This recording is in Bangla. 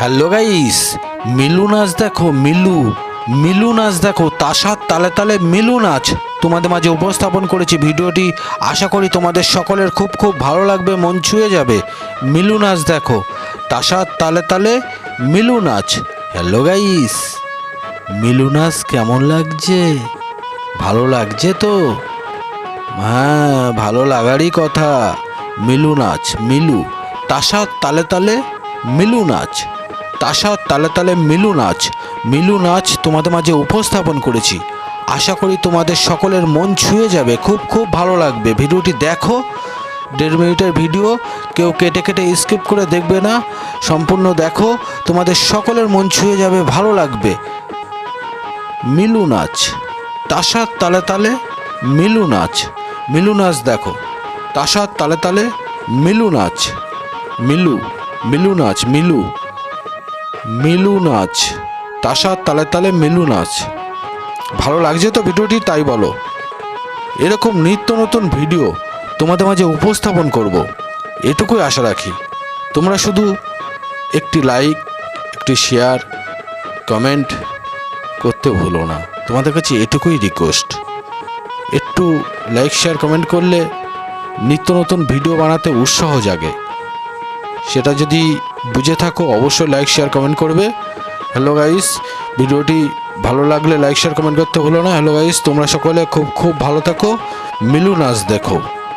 হ্যালো গাইস, মিলু নাচ দেখো, মিলু মিলু নাচ দেখো, তাসার তালে তালে মিলু নাচ। তোমাদের মাঝে উপস্থাপন করেছি ভিডিওটি, আশা করি তোমাদের সকলের খুব খুব ভালো লাগবে, মন ছুঁয়ে যাবে। মিলু নাচ দেখো, তাসার তালে তালে মিলু নাচ। হ্যালো গাইস, মিলু নাচ কেমন লাগছে? ভালো লাগছে তো? হ্যাঁ ভালো লাগারই কথা। মিলু নাচ, মিলু, তাসার তালে তালে মিলু নাচ। তাসার তালে তালে মিলু নাচ। মিলু নাচ তোমাদের মাঝে উপস্থাপন করেছি। আশা করি তোমাদের সকলের মন ছুঁয়ে যাবে। খুব খুব ভালো লাগবে। ভিডিওটি দেখো। দেড় মিনিটের ভিডিও। কেউ কেটে কেটে স্কিপ করে দেখবে না। সম্পূর্ণ দেখো। তোমাদের সকলের মন ছুঁয়ে যাবে, ভালো লাগবে। মিলু নাচ। তাসার তালে তালে মিলু নাচ। মিলু নাচ দেখো। তাসার তালে তালে মিলু নাচ। মিলু মিলু নাচ, মিলু। মিলু নাচ। তাসার তালে তালে মিলু নাচ। ভালো লাগছে তো ভিডিওটি, তাই বলো। এরকম নিত্য নতুন ভিডিও তোমাদের মাঝে উপস্থাপন করব। এটুকুই আশা রাখি। তোমরা শুধু একটি লাইক, একটি শেয়ার, কমেন্ট করতে ভুলো না। তোমাদের কাছে এটুকুই রিকোয়েস্ট। একটু লাইক, শেয়ার, কমেন্ট করলে নিত্য নতুন ভিডিও বানাতে উৎসাহ জাগে। সেটা যদি বুঝে থাকো, অবশ্যই লাইক শেয়ার কমেন্ট করবে। হ্যালো গাইস ভিডিওটি ভালো লাগলে লাইক শেয়ার কমেন্ট করতে হলো না। হ্যালো গাইস তোমরা সকলে খুব খুব ভালো থাকো। মিলু নাচ দেখো।